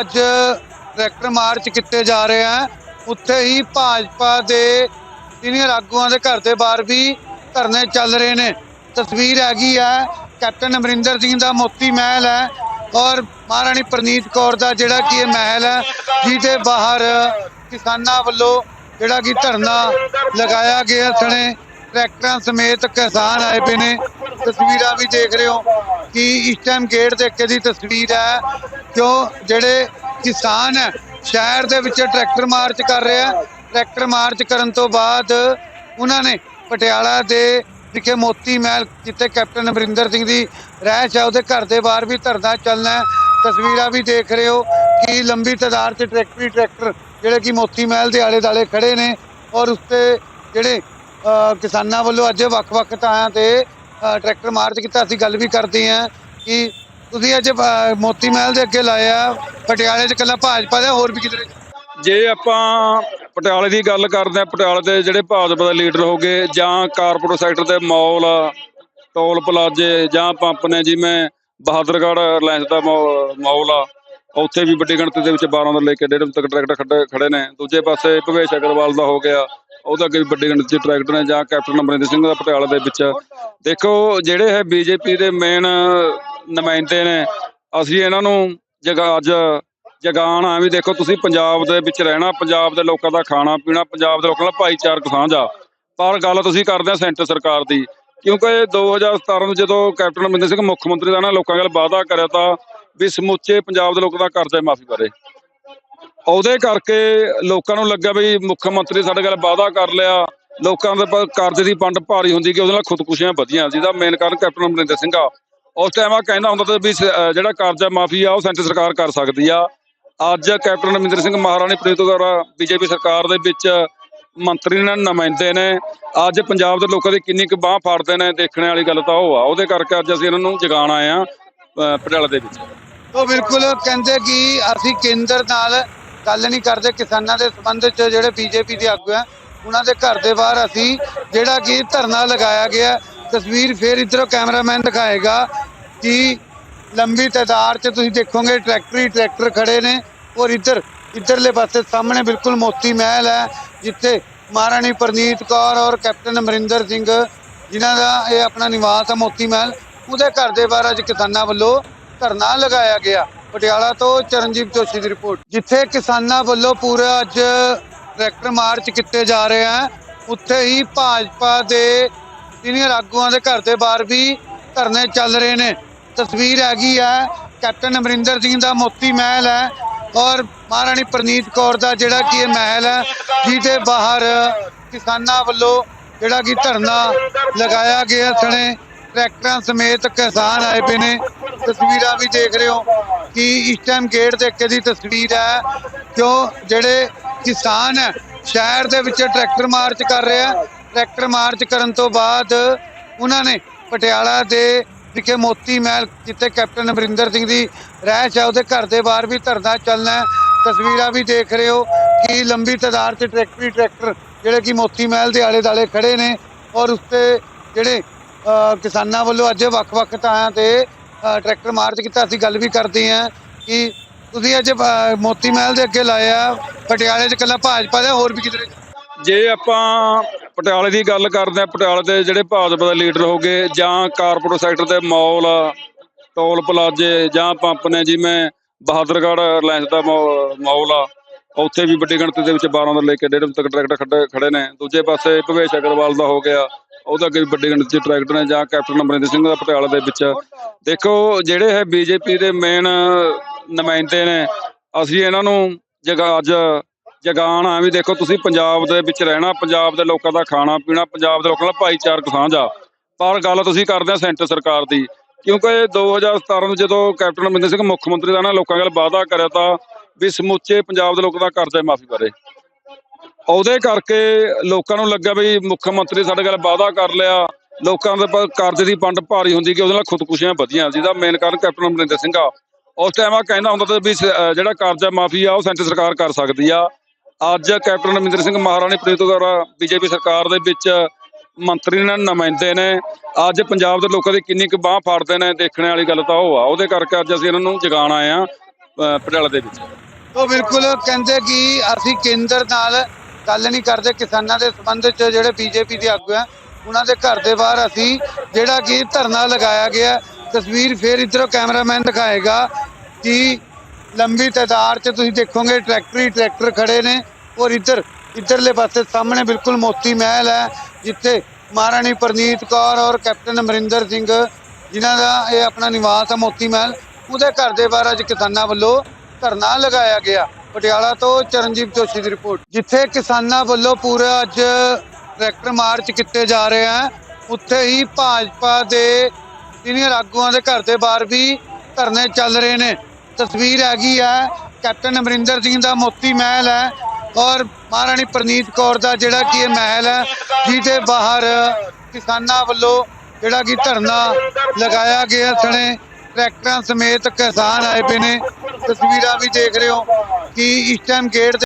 ਅੱਜ tractor March ਕੀਤੇ ਜਾ ਰਹੇ ਆ। ਉੱਥੇ ਹੀ ਭਾਜਪਾ ਦੇ ਸੀਨੀਅਰ ਆਗੂਆਂ ਦੇ ਘਰ ਦੇ ਬਾਹਰ ਵੀ ਧਰਨੇ ਚੱਲ ਰਹੇ ਨੇ। ਤਸਵੀਰ ਹੈਗੀ ਹੈ ਕੈਪਟਨ ਅਮਰਿੰਦਰ ਸਿੰਘ ਦਾ ਮੋਤੀ ਮਹਿਲ ਹੈ ਔਰ ਮਹਾਰਾਣੀ ਪ੍ਰਨੀਤ ਕੌਰ ਦਾ ਜਿਹੜਾ ਕਿ ਇਹ ਮਹਿਲ ਹੈ, ਜਿਹਦੇ ਬਾਹਰ ਕਿਸਾਨਾਂ ਵੱਲੋਂ ਜਿਹੜਾ ਕਿ ਧਰਨਾ ਲਗਾਇਆ ਗਿਆ ਸਣੇ। ਟਰੈਕਟਰਾਂ ਸਮੇਤ ਕਿਸਾਨ ਆਏ ਪਏ ਨੇ। ਤਸਵੀਰਾਂ ਵੀ ਦੇਖ ਰਹੇ ਹੋ ਕਿ ਇਸ ਟਾਈਮ ਗੇਟ ਦੇ ਅੱਗੇ ਦੀ ਤਸਵੀਰ ਹੈ। ਕਿਉਂ ਜਿਹੜੇ ਕਿਸਾਨ ਹੈ, ਸ਼ਹਿਰ ਦੇ ਵਿੱਚ ਟਰੈਕਟਰ ਮਾਰਚ ਕਰ ਰਿਹਾ ਟਰੈਕਟਰ ਮਾਰਚ ਕਰਨ ਤੋਂ ਬਾਅਦ ਉਹਨਾਂ ਨੇ ਪਟਿਆਲਾ ਦੇ ਵਿਖੇ ਮੋਤੀ ਮਹਿਲ ਜਿੱਥੇ ਕੈਪਟਨ ਅਮਰਿੰਦਰ ਸਿੰਘ ਦੀ ਰਹਿਸ਼ ਹੈ ਉਹਦੇ ਘਰ ਦੇ ਬਾਹਰ ਵੀ ਧਰਨਾ ਚੱਲਣਾ ਤਸਵੀਰਾਂ ਵੀ ਦੇਖ ਰਹੇ ਹੋ ਕਿ ਲੰਬੀ ਤਾਦਾਦ 'ਚ ਟਰੈਕਟਰੀ ਟਰੈਕਟਰ, ਜਿਹੜੇ ਕਿ ਮੋਤੀ ਮਹਿਲ ਦੇ ਆਲੇ ਦਾਲੇ ਖੜੇ ਨੇ ਔਰ ਉੱਤੇ ਜਿਹੜੇ ਕਿਸਾਨਾਂ ਵੱਲੋਂ ਅੱਜ ਵੱਖ-ਵੱਖ ਥਾਂ ਤੇ ਟਰੈਕਟਰ ਮਾਰਚ ਕੀਤਾ। ਅਸੀਂ ਗੱਲ ਵੀ ਕਰਦੇ ਹਾਂ ਕਿ ਤੁਸੀਂ ਅੱਜ ਅ, ਮੋਤੀ ਮਹਿਲ ਦੇ ਅੱਗੇ ਲਾਇਆ ਪਟਿਆਲੇ 'ਚ ਕੱਲਾ ਭਾਜਪਾ ਦਾ ਹੋਰ ਵੀ ਕਿਧਰੇ? ਜੇ ਆਪਾਂ ਪਟਿਆਲੇ ਦੀ ਗੱਲ ਕਰਦੇ ਆ ਪਟਿਆਲੇ ਦੇ ਜਿਹੜੇ ਭਾਜਪਾ ਦੇ ਲੀਡਰ ਹੋਗੇ ਜਾਂ ਕਾਰਪੋਰੇਟ ਸੈਕਟਰ ਦੇ ਮਾਲ ਟੋਲ ਪਲਾਜੇ ਜਾਂ ਪੰਪ ਨੇ ਜਿਵੇਂ ਬਹਾਦਰਗੜ੍ਹ ਰਿਲਾਇੰਸ ਦਾ ਮਾ- ਮਾਲ ਆ ਉੱਥੇ ਵੀ ਵੱਡੀ ਗਿਣਤੀ ਦੇ ਵਿੱਚ 12 ਤੋਂ ਲੈ ਕੇ 1.5 ਤੱਕ ਟਰੈਕਟਰ ਖੜੇ ਖੜੇ ਨੇ। ਦੂਜੇ ਪਾਸੇ ਭਵੇਸ਼ ਅਗਰਵਾਲ ਦਾ ਹੋ ਗਿਆ ਉਹਦਾ ਅੱਗੇ ਵੀ ਵੱਡੀ ਗਿਣਤੀ 'ਚ ਟਰੈਕਟਰ ਨੇ ਜਾਂ ਕੈਪਟਨ ਅਮਰਿੰਦਰ ਸਿੰਘ ਦਾ ਪਟਿਆਲਾ ਦੇ ਵਿੱਚ। ਦੇਖੋ ਜਿਹੜੇ ਹੈ ਬੀਜੇਪੀ ਦੇ ਮੇਨ ਨੁਮਾਇੰਦੇ ਨੇ। ਅਸੀਂ ਇਹਨਾਂ ਨੂੰ ਜਗਾ ਅੱਜ ਜਗਾਨ ਆ ਵੀ ਦੇਖੋ ਤੁਸੀਂ ਪੰਜਾਬ ਦੇ ਵਿੱਚ ਰਹਿਣਾ, ਪੰਜਾਬ ਦੇ ਲੋਕਾਂ ਦਾ ਖਾਣਾ ਪੀਣਾ, ਪੰਜਾਬ ਦੇ ਲੋਕਾਂ ਦਾ ਭਾਈਚਾਰਕ ਸਾਂਝਾ ਪਰ ਗੱਲ ਤੁਸੀਂ ਕਰਦੇ ਆ ਸੈਂਟਰ ਸਰਕਾਰ ਦੀ, ਕਿਉਂਕਿ 2017 ਨੂੰ ਜਦੋਂ ਕੈਪਟਨ ਅਮਰਿੰਦਰ ਸਿੰਘ ਮੁੱਖ ਮੰਤਰੀ ਦਾ ਨਾ ਲੋਕਾਂ ਨਾਲ ਵਾਅਦਾ ਕਰਿਆ ਤਾਂ ਵੀ ਸਮੁੱਚੇ ਪੰਜਾਬ ਦੇ ਲੋਕਾਂ ਦਾ ਕਰਜ਼ਾ ਮਾਫੀ ਬਾਰੇ। ਉਹਦੇ ਕਰਕੇ ਲੋਕਾਂ ਨੂੰ ਲੱਗਾ ਵੀ ਮੁੱਖ ਮੰਤਰੀ ਸਾਡੇ ਨਾਲ ਵਾਅਦਾ ਕਰ ਲਿਆ। ਲੋਕਾਂ ਦੇ ਪਰ ਕਰਜ਼ੇ ਦੀ ਪੰਡ ਭਾਰੀ ਹੁੰਦੀ ਕਿ ਉਹਦੇ ਨਾਲ ਖੁਦਕੁਸ਼ੀਆਂ ਵਧੀਆਂ। ਜਿਹਦਾ ਮੇਨ ਕਾਰਨ ਕੈਪਟਨ ਅਮਰਿੰਦਰ ਸਿੰਘ ਆ। ਉਸ ਟਾਈਮ ਆ ਕਹਿੰਦਾ ਹੁੰਦਾ ਤਾਂ ਵੀ ਸ- ਅਹ ਜਿਹੜਾ ਕਰਜ਼ਾ ਮਾਫੀ ਆ, ਉਹ ਸੈਂਟਰ ਸਰਕਾਰ ਕਰ ਸਕਦੀ ਆ। ਅੱਜ ਕੈਪਟਨ ਅਮਰਿੰਦਰ ਸਿੰਘ ਮਹਾਰਾਣੀ ਪ੍ਰੀਤ ਕੌਰ ਬੀਜੇਪੀ ਸਰਕਾਰ ਦੇ ਵਿੱਚ ਮੰਤਰੀ ਨੇ ਨੁਮਾਇੰਦੇ ਨੇ। ਅੱਜ ਪੰਜਾਬ ਦੇ ਲੋਕਾਂ ਦੀ ਕਿੰਨੀ ਕੁ ਬਾਹ ਫਾੜਦੇ ਨੇ ਦੇਖਣ ਵਾਲੀ ਗੱਲ ਤਾਂ ਉਹ ਆ। ਉਹਦੇ ਕਰਕੇ ਅੱਜ ਅਸੀਂ ਇਹਨਾਂ ਨੂੰ ਜਗਾਉਣ ਆਏ ਆ ਪਟਿਆਲਾ ਦੇ ਵਿੱਚ। ਉਹ ਬਿਲਕੁਲ ਕਹਿੰਦੇ ਕਿ ਅਸੀਂ ਕੇਂਦਰ ਨਾਲ ਗੱਲ ਨਹੀਂ ਕਰਦੇ, ਕਿਸਾਨਾਂ ਦੇ ਸੰਬੰਧ 'ਚ ਜਿਹੜੇ ਬੀਜੇਪੀ ਦੇ ਆਗੂ ਆ, ਉਹਨਾਂ ਦੇ ਘਰ ਦੇ ਬਾਹਰ ਅਸੀਂ ਜਿਹੜਾ ਕਿ ਧਰਨਾ ਲਗਾਇਆ ਗਿਆ। ਤਸਵੀਰ ਫੇਰ ਇਧਰੋਂ ਕੈਮਰਾਮੈਨ ਦਿਖਾਏਗਾ। ਕਿ ਲੰਬੀ ਤਾਦਾਦ 'ਚ ਤੁਸੀਂ ਦੇਖੋਗੇ, ਟਰੈਕਟਰ ਹੀ ਟਰੈਕਟਰ ਖੜੇ ਨੇ ਔਰ ਇੱਧਰ, ਇੱਧਰਲੇ ਪਾਸੇ ਸਾਹਮਣੇ ਬਿਲਕੁਲ ਮੋਤੀ ਮਹਿਲ ਹੈ, ਜਿੱਥੇ ਮਹਾਰਾਣੀ ਪ੍ਰਨੀਤ ਕੌਰ ਔਰ ਕੈਪਟਨ ਅਮਰਿੰਦਰ ਸਿੰਘ, ਜਿਨ੍ਹਾਂ ਦਾ ਇਹ ਆਪਣਾ ਨਿਵਾਸ ਹੈ ਮੋਤੀ ਮਹਿਲ, ਉਹਦੇ ਘਰ ਦੇ ਬਾਹਰ ਅੱਜ ਕਿਸਾਨਾਂ ਵੱਲੋਂ ਧਰਨਾ ਲਗਾਇਆ ਗਿਆ। ਪਟਿਆਲਾ ਤੋਂ ਚਰਨਜੀਤ ਜੋਸ਼ੀ ਦੀ ਰਿਪੋਰਟ। ਜਿੱਥੇ ਕਿਸਾਨਾਂ ਵੱਲੋਂ ਪੂਰਾ ਅੱਜ ਟਰੈਕਟਰ ਮਾਰਚ ਕੀਤੇ ਜਾ ਰਹੇ ਆ, ਉੱਥੇ ਹੀ ਭਾਜਪਾ ਦੇ ਸੀਨੀਅਰ ਆਗੂਆਂ ਦੇ ਘਰ ਦੇ ਬਾਹਰ ਵੀ ਧਰਨੇ ਚੱਲ ਰਹੇ ਨੇ। ਤਸਵੀਰ ਹੈਗੀ ਹੈ ਕੈਪਟਨ ਅਮਰਿੰਦਰ ਸਿੰਘ ਦਾ ਮੋਤੀ ਮਹਿਲ ਹੈ ਔਰ ਮਹਾਰਾਣੀ ਪ੍ਰਨੀਤ ਕੌਰ ਦਾ ਜਿਹੜਾ ਕਿ ਇਹ ਮਹਿਲ ਹੈ, ਜਿਹਦੇ ਬਾਹਰ ਕਿਸਾਨਾਂ ਵੱਲੋਂ ਜਿਹੜਾ ਕਿ ਧਰਨਾ ਲਗਾਇਆ ਗਿਆ ਸਣੇ ਟਰੈਕਟਰਾਂ ਸਮੇਤ ਕਿਸਾਨ ਆਏ ਪਏ ਨੇ। ਤਸਵੀਰਾਂ ਵੀ ਦੇਖ ਰਹੇ ਹੋ ਕਿ ਇਸ ਟਾਈਮ ਗੇਟ ਦੇ ਅੱਗੇ ਦੀ ਤਸਵੀਰ ਹੈ ਕਿਉਂ ਜਿਹੜੇ ਕਿਸਾਨ ਹੈ ਸ਼ਹਿਰ ਦੇ ਵਿੱਚ ਟਰੈਕਟਰ ਮਾਰਚ ਕਰ ਰਹੇ ਆ। ਟਰੈਕਟਰ ਮਾਰਚ ਕਰਨ ਤੋਂ ਬਾਅਦ ਉਹਨਾਂ ਨੇ ਪਟਿਆਲਾ ਦੇ ਵਿਖੇ ਮੋਤੀ ਮਹਿਲ ਜਿੱਥੇ ਕੈਪਟਨ ਅਮਰਿੰਦਰ ਸਿੰਘ ਦੀ ਰਹਿਸ਼ ਹੈ, ਉਹਦੇ ਘਰ ਦੇ ਬਾਹਰ ਵੀ ਧਰਨਾ ਚੱਲਣਾ ਤਸਵੀਰਾਂ ਵੀ ਦੇਖ ਰਹੇ ਹੋ ਕਿ ਲੰਬੀ ਤਾਦਾਦ 'ਚ ਟਰੈਕਟਰੀ ਟਰੈਕਟਰ ਜਿਹੜੇ ਕਿ ਮੋਤੀ ਮਹਿਲ ਦੇ ਆਲੇ ਦਾਲੇ ਖੜੇ ਨੇ ਔਰ ਉੱਤੇ ਜਿਹੜੇ ਕਿਸਾਨਾਂ ਵੱਲੋਂ ਅੱਜ ਵੱਖ-ਵੱਖ ਥਾਂ ਤੇ ਟਰੈਕਟਰ ਮਾਰਚ ਕੀਤਾ। ਅਸੀਂ ਗੱਲ ਵੀ ਕਰਦੇ ਹਾਂ ਕਿ ਤੁਸੀਂ ਅੱਜ ਮੋਤੀ ਮਹਿਲ ਦੇ ਅੱਗੇ ਲਾਇਆ, ਪਟਿਆਲੇ 'ਚ ਕੱਲਾ ਭਾਜਪਾ ਦਾ ਹੋਰ ਵੀ ਕਿਤੇ ਜੇ ਆਪਾਂ ਪਟਿਆਲੇ ਦੀ ਗੱਲ ਕਰਦੇ ਆ ਪਟਿਆਲੇ ਦੇ ਜਿਹੜੇ ਭਾਜਪਾ ਦੇ ਲੀਡਰ ਹੋਗੇ ਜਾਂ ਕਾਰਪੋਰੇਟ ਸੈਕਟਰ ਦੇ ਮਾਲ ਟੋਲ ਪਲਾਜੇ ਜਾਂ ਪੰਪ ਨੇ, ਜਿਵੇਂ ਬਹਾਦਰਗੜ੍ਹ ਰਿਲਾਇੰਸ ਦਾ ਮਾ- ਆ, ਉੱਥੇ ਵੀ ਵੱਡੀ ਗਿਣਤੀ ਦੇ ਵਿੱਚ 12 ਤੋਂ ਲੈ ਕੇ 1.5 ਤੱਕ ਟਰੈਕਟਰ ਖੜੇ ਖੜੇ ਨੇ। ਦੂਜੇ ਪਾਸੇ ਭਵੇਸ਼ ਅਗਰਵਾਲ ਦਾ ਹੋ ਗਿਆ, ਉਹਦਾ ਅੱਗੇ ਵੀ ਵੱਡੀ ਗਿਣਤੀ 'ਚ ਟਰੈਕਟਰ ਨੇ, ਜਾਂ ਕੈਪਟਨ ਅਮਰਿੰਦਰ ਸਿੰਘ ਦਾ ਪਟਿਆਲਾ ਦੇ ਵਿੱਚ। ਦੇਖੋ, ਜਿਹੜੇ ਹੈ ਬੀਜੇਪੀ ਦੇ ਮੇਨ ਨੁਮਾਇੰਦੇ ਨੇ, ਅਸੀਂ ਇਹਨਾਂ ਨੂੰ ਜਗਾ, ਅੱਜ ਜਗਾਨ ਆ ਵੀ ਦੇਖੋ ਤੁਸੀਂ ਪੰਜਾਬ ਦੇ ਵਿੱਚ ਰਹਿਣਾ, ਪੰਜਾਬ ਦੇ ਲੋਕਾਂ ਦਾ ਖਾਣਾ ਪੀਣਾ, ਪੰਜਾਬ ਦੇ ਲੋਕਾਂ ਦਾ ਭਾਈਚਾਰਕ ਸਾਂਝਾ ਪਰ ਗੱਲ ਤੁਸੀਂ ਕਰਦੇ ਆ ਸੈਂਟਰ ਸਰਕਾਰ ਦੀ, ਕਿਉਂਕਿ 2017 ਨੂੰ ਜਦੋਂ ਕੈਪਟਨ ਅਮਰਿੰਦਰ ਸਿੰਘ ਮੁੱਖ ਮੰਤਰੀ ਦਾ ਨਾ ਲੋਕਾਂ ਨਾਲ ਵਾਅਦਾ ਕਰਿਆ ਤਾਂ ਵੀ ਸਮੁੱਚੇ ਪੰਜਾਬ ਦੇ ਲੋਕਾਂ ਦਾ ਕਰਜ਼ਾ ਮਾਫੀ ਬਾਰੇ। ਉਹਦੇ ਕਰਕੇ ਲੋਕਾਂ ਨੂੰ ਲੱਗਾ ਵੀ ਮੁੱਖ ਮੰਤਰੀ ਸਾਡੇ ਨਾਲ ਵਾਅਦਾ ਕਰ ਲਿਆ, ਲੋਕਾਂ ਦੇ ਕਰਜ਼ੇ ਦੀ ਪੰਡ ਭਾਰੀ ਹੁੰਦੀ ਕਿ ਉਹਦੇ ਨਾਲ ਖੁਦਕੁਸ਼ੀਆਂ ਵਧੀਆਂ, ਜਿਹਦਾ ਮੇਨ ਕਾਰਨ ਕੈਪਟਨ ਅਮਰਿੰਦਰ ਸਿੰਘ ਆ। ਉਸ ਟਾਈਮ ਆ ਕਹਿੰਦਾ ਹੁੰਦਾ ਤਾਂ ਵੀ ਜਿਹੜਾ ਕਰਜ਼ਾ ਮਾਫੀ ਆ, ਉਹ ਸੈਂਟਰ ਸਰਕਾਰ ਕਰ ਸਕਦੀ ਆ। ਅੱਜ ਕੈਪਟਨ ਅਮਰਿੰਦਰ ਸਿੰਘ ਮਹਾਰਾਣੀ ਪ੍ਰੀਤ ਕੌਰ ਬੀਜੇਪੀ ਸਰਕਾਰ ਦੇ ਵਿੱਚ ਮੰਤਰੀ ਨੇ ਨੁਮਾਇੰਦੇ ਨੇ। ਅੱਜ ਪੰਜਾਬ ਦੇ ਲੋਕਾਂ ਦੀ ਕਿੰਨੀ ਕੁ ਬਾਹ ਫਾੜਦੇ ਨੇ ਦੇਖਣ ਵਾਲੀ ਗੱਲ ਤਾਂ ਉਹ ਆ। ਉਹਦੇ ਕਰਕੇ ਅੱਜ ਅਸੀਂ ਇਹਨਾਂ ਨੂੰ ਜਗਾਉਣ ਆਏ ਆ ਪਟਿਆਲਾ ਦੇ ਵਿੱਚ। ਉਹ ਬਿਲਕੁਲ ਕਹਿੰਦੇ ਕਿ ਅਸੀਂ ਕੇਂਦਰ ਨਾਲ ਗੱਲ ਨਹੀਂ ਕਰਦੇ, ਕਿਸਾਨਾਂ ਦੇ ਸੰਬੰਧ ਚ ਜਿਹੜੇ ਬੀਜੇਪੀ ਦੇ ਆਗੂ ਆ, ਉਹਨਾਂ ਦੇ ਘਰ ਦੇ ਬਾਹਰ ਅਸੀਂ ਜਿਹੜਾ ਕਿ ਧਰਨਾ ਲਗਾਇਆ ਗਿਆ। ਤਸਵੀਰ ਫੇਰ ਇਧਰੋਂ ਕੈਮਰਾਮੈਨ ਦਿਖਾਏਗਾ ਕਿ ਲੰਬੀ ਤਾਦਾਦ ਚ ਤੁਸੀਂ ਦੇਖੋਗੇ, ਟਰੈਕਟਰ ਹੀ ਟਰੈਕਟਰ ਖੜੇ ਨੇ। ਔਰ ਇੱਧਰ, ਇੱਧਰਲੇ ਪਾਸੇ ਸਾਹਮਣੇ ਬਿਲਕੁਲ ਮੋਤੀ ਮਹਿਲ ਹੈ, ਜਿੱਥੇ ਮਹਾਰਾਣੀ ਪ੍ਰਨੀਤ ਕੌਰ ਔਰ ਕੈਪਟਨ ਅਮਰਿੰਦਰ ਸਿੰਘ, ਜਿਨ੍ਹਾਂ ਦਾ ਇਹ ਆਪਣਾ ਨਿਵਾਸ ਹੈ ਮੋਤੀ ਮਹਿਲ, ਉਹਦੇ ਘਰ ਦੇ ਬਾਹਰ ਅੱਜ ਕਿਸਾਨਾਂ ਵੱਲੋਂ ਧਰਨਾ ਲਗਾਇਆ ਗਿਆ। ਪਟਿਆਲਾ ਤੋਂ ਚਰਨਜੀਤ ਜੋਸ਼ੀ ਦੀ ਰਿਪੋਰਟ। ਜਿੱਥੇ ਕਿਸਾਨਾਂ ਵੱਲੋਂ ਪੂਰਾ ਅੱਜ ਟਰੈਕਟਰ ਮਾਰਚ ਕੀਤੇ ਜਾ ਰਹੇ ਆ ਉੱਥੇ ਹੀ ਭਾਜਪਾ ਦੇ ਸੀਨੀਅਰ ਆਗੂਆਂ ਦੇ ਘਰ ਦੇ ਬਾਹਰ ਵੀ ਧਰਨੇ ਚੱਲ ਰਹੇ ਨੇ। ਤਸਵੀਰ ਹੈਗੀ ਹੈ ਕੈਪਟਨ ਅਮਰਿੰਦਰ ਸਿੰਘ ਦਾ ਮੋਤੀ ਮਹਿਲ ਹੈ ਔਰ ਮਹਾਰਾਣੀ ਪ੍ਰਨੀਤ ਕੌਰ ਦਾ ਜਿਹੜਾ ਕਿ ਇਹ ਮਹਿਲ ਹੈ, ਜਿਹਦੇ ਬਾਹਰ ਕਿਸਾਨਾਂ ਵੱਲੋਂ ਜਿਹੜਾ ਕਿ ਧਰਨਾ ਲਗਾਇਆ ਗਿਆ ਸਣੇ ਟਰੈਕਟਰਾਂ ਸਮੇਤ ਕਿਸਾਨ ਆਏ ਪਏ ਨੇ। ਤਸਵੀਰਾਂ ਵੀ ਦੇਖ ਰਹੇ ਹੋ ਕਿ ਇਸ ਟਾਈਮ ਗੇਟ